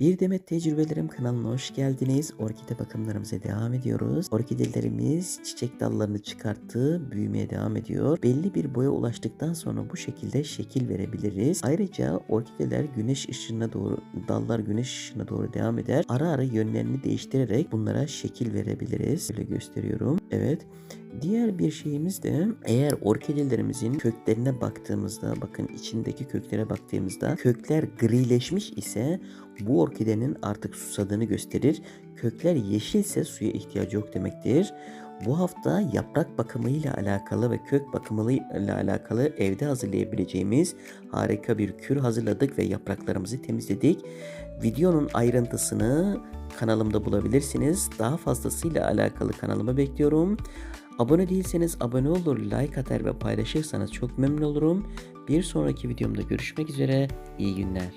Bir Demet Tecrübelerim kanalına hoş geldiniz. Orkide bakımlarımıza devam ediyoruz. Orkidelerimiz çiçek dallarını çıkarttı, büyümeye devam ediyor. Belli bir boya ulaştıktan sonra bu şekilde şekil verebiliriz. Ayrıca orkideler güneş ışığına doğru, dallar güneş ışığına doğru devam eder. Ara ara yönlerini değiştirerek bunlara şekil verebiliriz. Böyle gösteriyorum. Evet. Diğer bir şeyimiz de eğer orkidelerimizin köklerine baktığımızda bakın içindeki köklere baktığımızda kökler grileşmiş ise bu orkidenin artık susadığını gösterir. Kökler yeşilse suya ihtiyacı yok demektir. Bu hafta yaprak bakımıyla alakalı ve kök bakımıyla alakalı evde hazırlayabileceğimiz harika bir kür hazırladık ve yapraklarımızı temizledik. Videonun ayrıntısını kanalımda bulabilirsiniz. Daha fazlasıyla alakalı kanalıma bekliyorum. Abone değilseniz abone olur, like atar ve paylaşırsanız çok memnun olurum. Bir sonraki videomda görüşmek üzere. İyi günler.